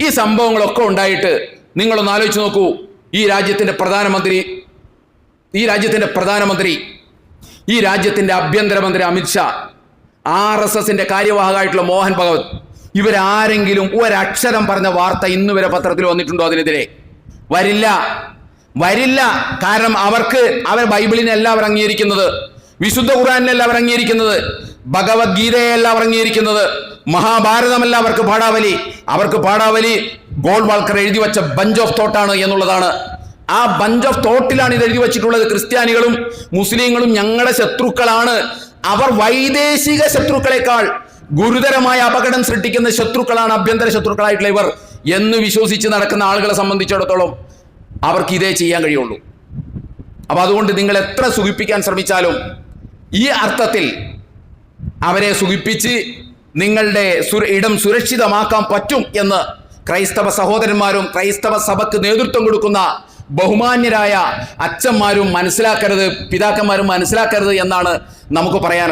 ഈ സംഭവങ്ങളൊക്കെ ഉണ്ടായിട്ട് നിങ്ങളൊന്ന് ആലോചിച്ച് നോക്കൂ. ഈ രാജ്യത്തിന്റെ പ്രധാനമന്ത്രി ഈ രാജ്യത്തിന്റെ പ്രധാനമന്ത്രി ഈ രാജ്യത്തിന്റെ ആഭ്യന്തരമന്ത്രി അമിത്ഷാ ആർ എസ് എസിന്റെ കാര്യവാഹകമായിട്ടുള്ള മോഹൻ ഭഗവത് ഇവരാരെങ്കിലും ഒരക്ഷരം പറഞ്ഞ വാർത്ത ഇന്ന് വരെ പത്രത്തിൽ വന്നിട്ടുണ്ടോ അതിനെതിരെ? വരില്ല. വരില്ല. കാരണം അവർക്ക് അവർ ബൈബിളിനല്ല അവർ അംഗീകരിക്കുന്നത്. വിശുദ്ധ ഖുറാനിനല്ല അവർ അംഗീകരിക്കുന്നത്. ഭഗവത്ഗീതയെയല്ല അവർ അംഗീകരിക്കുന്നത്. മഹാഭാരതമല്ല അവർക്ക് പാടാവലി അവർക്ക് പാടാവലി ഗോൾവാൾക്കർ എഴുതി വെച്ച ബഞ്ച് ഓഫ് തോട്ടാണ് എന്നുള്ളതാണ്. ആ ബഞ്ച് ഓഫ് തോട്ടിലാണ് ഇത് എഴുതി വെച്ചിട്ടുള്ളത്. ക്രിസ്ത്യാനികളും മുസ്ലിങ്ങളും ഞങ്ങളുടെ ശത്രുക്കളാണ്. അവർ വൈദേശിക ശത്രുക്കളെക്കാൾ ഗുരുതരമായ അപകടം സൃഷ്ടിക്കുന്ന ശത്രുക്കളാണ് ആഭ്യന്തര ശത്രുക്കളായിട്ടുള്ള ഇവർ എന്ന് വിശ്വസിച്ച് നടക്കുന്ന ആളുകളെ സംബന്ധിച്ചിടത്തോളം അവർക്ക് ഇതേ ചെയ്യാൻ കഴിയുള്ളൂ. അപ്പൊ അതുകൊണ്ട് നിങ്ങൾ എത്ര സുഖിപ്പിക്കാൻ ശ്രമിച്ചാലും ഈ അർത്ഥത്തിൽ അവരെ സുഖിപ്പിച്ച് നിങ്ങളുടെ ഇടം സുരക്ഷിതമാക്കാൻ പറ്റും എന്ന് ക്രൈസ്തവ സഹോദരന്മാരും ക്രൈസ്തവ സഭയ്ക്ക് നേതൃത്വം കൊടുക്കുന്ന ബഹുമാന്യരായ അച്ഛന്മാരും മനസ്സിലാക്കരുത് പിതാക്കന്മാരും മനസ്സിലാക്കരുത് എന്നാണ് നമുക്ക് പറയാൻ